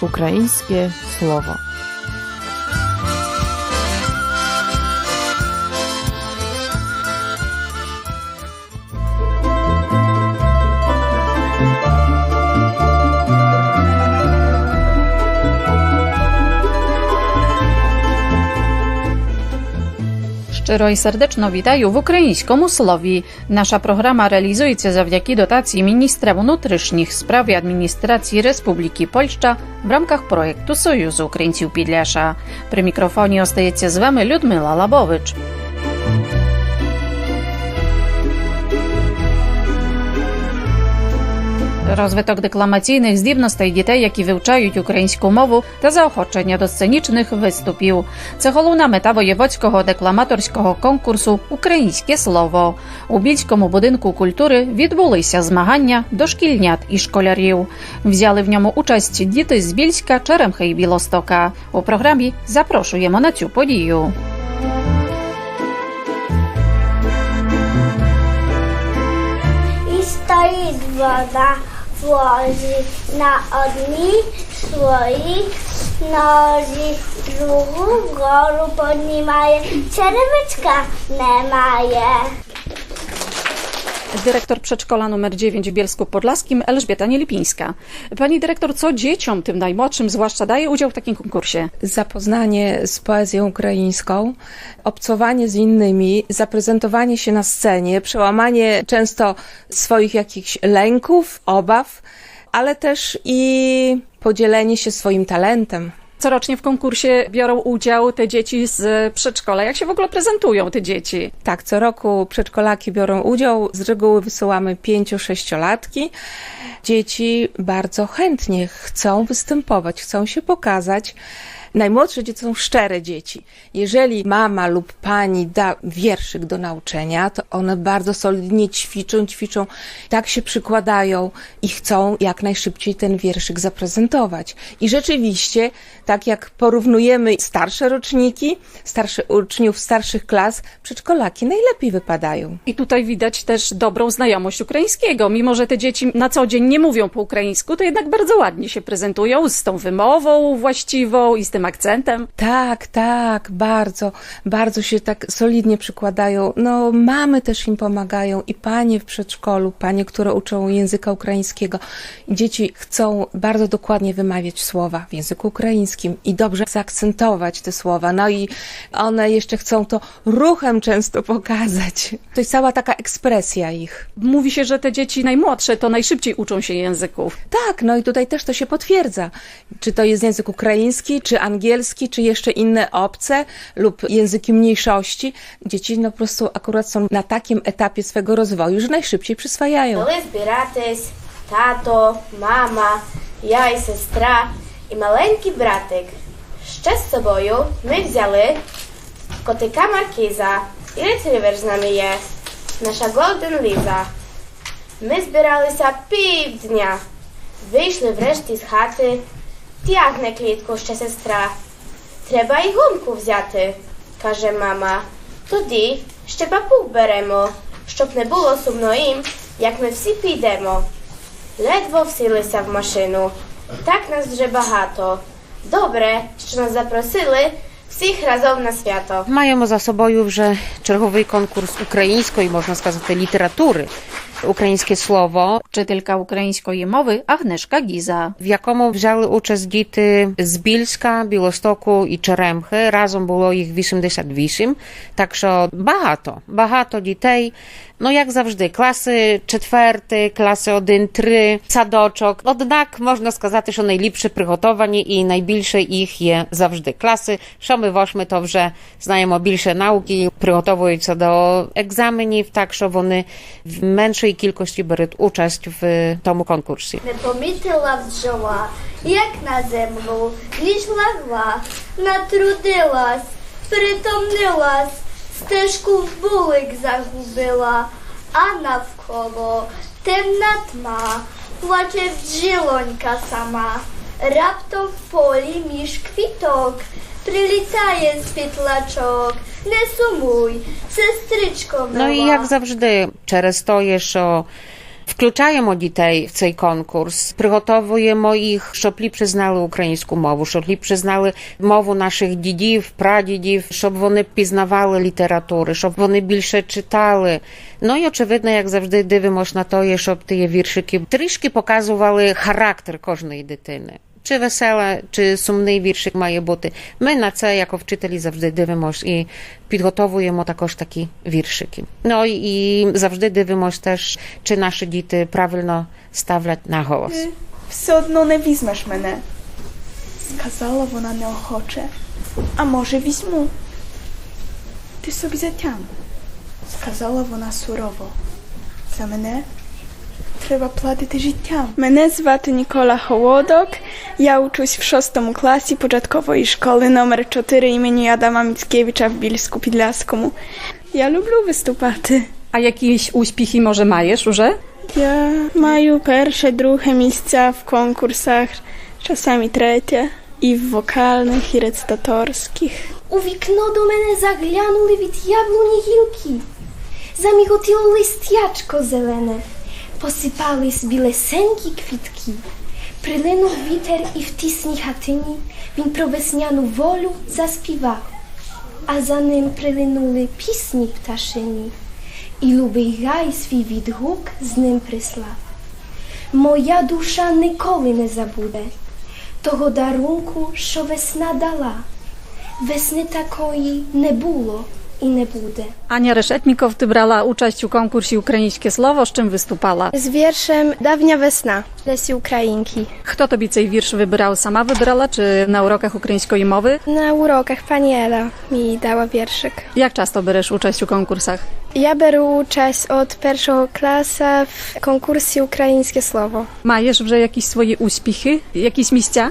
Ukraińskie słowo. Щиро i serdeczno witaju w ukraińskom usłowi. Nasza programa realizuje się dzięki dotacji Ministra Внутрішніх Spraw i Administracji Republiki Polska w ramach projektu Союзу Ukraińców Підляша. Przy mikrofonie остається z Wami Людмила Лабович. Розвиток декламаційних здібностей дітей, які вивчають українську мову, та заохочення до сценічних виступів. Це головна мета воєводського декламаторського конкурсу Українське слово. У більському будинку культури відбулися змагання дошкільнят і школярів. Взяли в ньому участь діти з Більська, Черемхи і Білостока. У програмі запрошуємо на цю подію. I stoi włoży na odnich swoich noży druhów goru podnimaje, czerwyczka nemaje. Dyrektor przedszkola numer 9 w Bielsku Podlaskim Elżbieta Nielipińska. Pani dyrektor, co dzieciom, tym najmłodszym zwłaszcza, daje udział w takim konkursie? zapoznanie z poezją ukraińską, obcowanie z innymi, zaprezentowanie się na scenie, przełamanie często swoich jakichś lęków, obaw, ale też i podzielenie się swoim talentem. Corocznie w konkursie biorą udział te dzieci z przedszkola. Jak się w ogóle prezentują te dzieci? Tak, co roku przedszkolaki biorą udział. Z reguły wysyłamy pięcio-sześciolatki. Dzieci bardzo chętnie chcą występować, chcą się pokazać. Najmłodsze dzieci są szczere dzieci. Jeżeli mama lub pani da wierszyk do nauczenia, to one bardzo solidnie ćwiczą, ćwiczą, tak się przykładają i chcą jak najszybciej ten wierszyk zaprezentować. I rzeczywiście, tak jak porównujemy starsze roczniki, starsze uczniów starszych klas, przedszkolaki najlepiej wypadają. I tutaj widać też dobrą znajomość ukraińskiego. Mimo, że te dzieci na co dzień nie mówią po ukraińsku, to jednak bardzo ładnie się prezentują z tą wymową właściwą i z tym akcentem. Tak, tak, bardzo, bardzo się tak solidnie przykładają. No, mamy też im pomagają i panie w przedszkolu, panie, które uczą języka ukraińskiego. Dzieci chcą bardzo dokładnie wymawiać słowa w języku ukraińskim i dobrze zaakcentować te słowa. No i one jeszcze chcą to ruchem często pokazać. To jest cała taka ekspresja ich. Mówi się, że te dzieci najmłodsze to najszybciej uczą się języków. Tak, no i tutaj też to się potwierdza. Czy to jest język ukraiński, czy angielski, czy jeszcze inne obce lub języki mniejszości. Dzieci no po prostu akurat są na takim etapie swego rozwoju, że najszybciej przyswajają. Коли збиратись, тато, мама, я і сестра, і маленький братик. Ще з собою ми взяли котика Маркіза, і ретривер з нами є, наша Голден Ліза. Ми збиралися півдня, вийшли врешті з хати, тягне клітку ще сестра. Треба і гумку взяти, каже мама. Тоді ще папуг беремо, щоб не було сумно їм, як ми всі підемо. Ледве всілися в машину. Так нас вже багато. Добре, що нас запросили всіх разом на свято. Маємо за собою вже черговий конкурс української, можна сказати, літератури. Українське слово, Вчителька української мови Агнешка Гіза. в якому взяли участь діти з Більська, Білостоку і Черемхи. Разом було їх 88. Так що багато, багато дітей. No jak zawsze, klasy czwarte, klasy 1-3, садочок. Однак можна сказати, що найліпше приготовані і найбільше їх є завжди. Класи, що ми восьми, то вже знаємо більше науки, приготовуються до екзаменів, так що вони в меншій кількості беруть участь в тому конкурсі. Не помітила бджола, як на землю ніж легла, натрудилась, притомнилась, стежку в булик загубила, а навколо темна тьма, плаче бджілонька сама. Раптом в полі між квіток прилітає світлачок. Не сумуй, сестричко мила. No i jak zawsze, через to, Wkluczajmo dzieci w ten konkurs, przygotowujemy ich, żeby przyznały ukraińską mowę, żeby przyznały mowę naszych dziedzów, pradziedzów, żeby one poznawały literaturę, żeby one більше читали. Ну і очевидно, як завжди, дивимося на те, щоб ті віршики трішки показували характер кожної дитини. Чи весела, чи сумний віршик має бути. Ми на це, як вчителі, завжди дивимося і підготовуємо також такі віршики. Ну і завжди дивимося теж, чи наші діти правильно ставлять наголос. Все одно не візьмеш мене. Сказала вона неохоче. А може візьму. Ти собі затям. Сказала вона сурово. За мене треба платити життям. Мене звати Нікола Холодок. Я учусь в шостому класі початкової школи номер 4 імені Адама Міцкевича в Більську Підляському. Я люблю виступати. A jakieś uśpichy może majesz już? Я маю перше, друге місця в конкурсах, часами третє, і в вокальних, і рецитаторських. У вікно до мене заглянули від яблуні гілки. Заміготіло листячко зелене, Посипались білесенькі квітки. Прилинув вітер і в тісній хатині він про весняну волю заспівав, а за ним прилинули пісні пташині, і любий гай свій відгук з ним прислав. Моя душа ніколи не забуде того дарунку, що весна дала. Wesny takiej nie było i nie буде. Ania Reszetnikow, ty brała uczest u konkursie Ukraińskie Słowo, z czym wystupała? Z wierszem Dawnia wesna Lesi Ukrainki. Kto tobie цей wiersz wybrał? Sama wybrała, czy na urokach ukraińskiej mowy? Na urokach pani Ela mi dała wierszyk. Jak często bierzesz uczest u konkursach? Ja biorę uczest od pierwszego klasa w konkursie Ukraińskie Słowo. Majesz вже jakieś swoje uśpichy? Jakieś miejsca?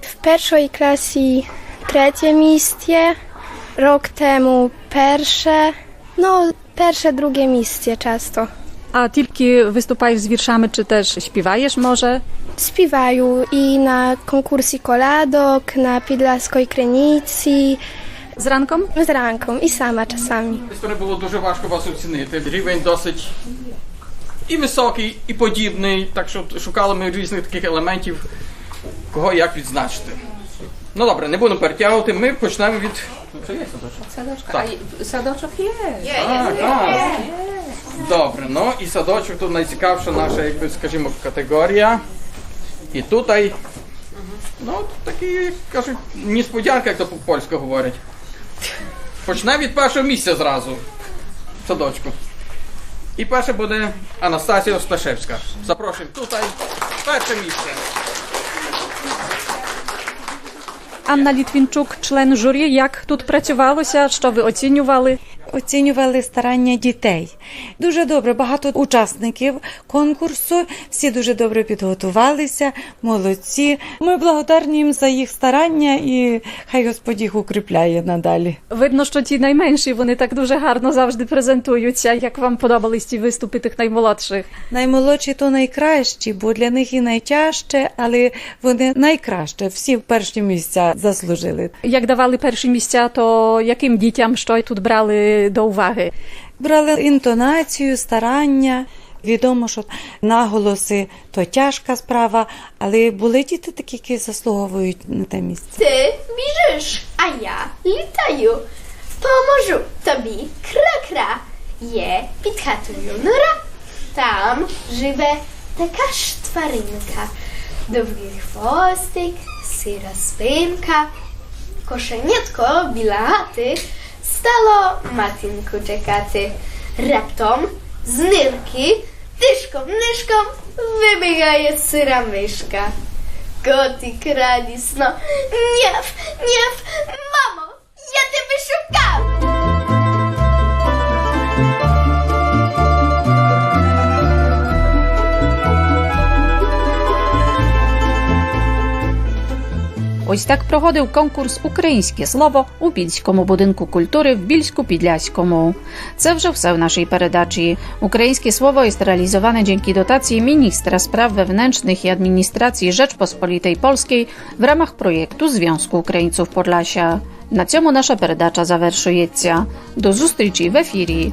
W pierwszej klasie trzecie miejsce, rok temu pierwsze, no pierwsze, drugie miejsce często. A tylko wystupajesz z wierszami, czy też śpiewajesz może? Śpiewają i na konkursie koladok, na Підласької Krynicy, Z ranką? z ranką i sama czasami. Історія було дуже важко вас оцінити. Рівень досить і високий, і подібний. Так що шукали ми різних таких елементів, кого як відзначити. Ну добре, не будемо перетягувати. Ми почнемо від. Це є садочок? Так. Садочок є. Так, так. Добре, ну і садочок тут найцікавша наша, якби скажімо, категорія. І тут, ну, такі, як кажуть, несподянка, як то по-польську говорять. Почнемо від першого місця зразу. в Садочку. І перше буде Анастасія Осташевська. Запрошуємо тут перше місце. Anna Літвінчук, член журі, як тут працювалося, що ви оцінювали? Оцінювали старання дітей. Дуже добре, багато учасників конкурсу, всі дуже добре підготувалися, молодці. Ми благодарні їм за їх старання і хай Господь їх укріпляє надалі. Видно, що ті найменші, вони так дуже гарно завжди презентуються. Як вам подобались ті виступи тих наймолодших? Наймолодші то найкращі, бо для них і найтяжче, але вони найкраще. Всі перші місця заслужили. Як давали перші місця, то яким дітям що тут брали до уваги? Брали інтонацію, старання. Відомо, що наголоси то тяжка справа, але були діти такі, які заслуговують на те місце. Ty bierzesz, a ja litaju. Pomożu tobie kra-kra. Je підхатую нора. Там живе така ж тваринка. Довгий хвостик, сира спинка. Кошенятко Stalo Matinku czekacy. Raptom z nyrki dyszką, myszką wybiegaje syra myszka. Koty krani sno. Niaw, mamo, ja cię wyszukam! Ось так проходив конкурс Українське слово у Більському будинку культури в Більську-Підляському. Це вже все в нашій передачі. Українське слово jest realizowane dzięki dotacji ministra spraw wewnętrznych i administracji Rzeczpospolitej Polskiej w ramach projektu Związku Ukraińców Podlasia. Na цьому наша передача завершується. До зустрічі в ефірі.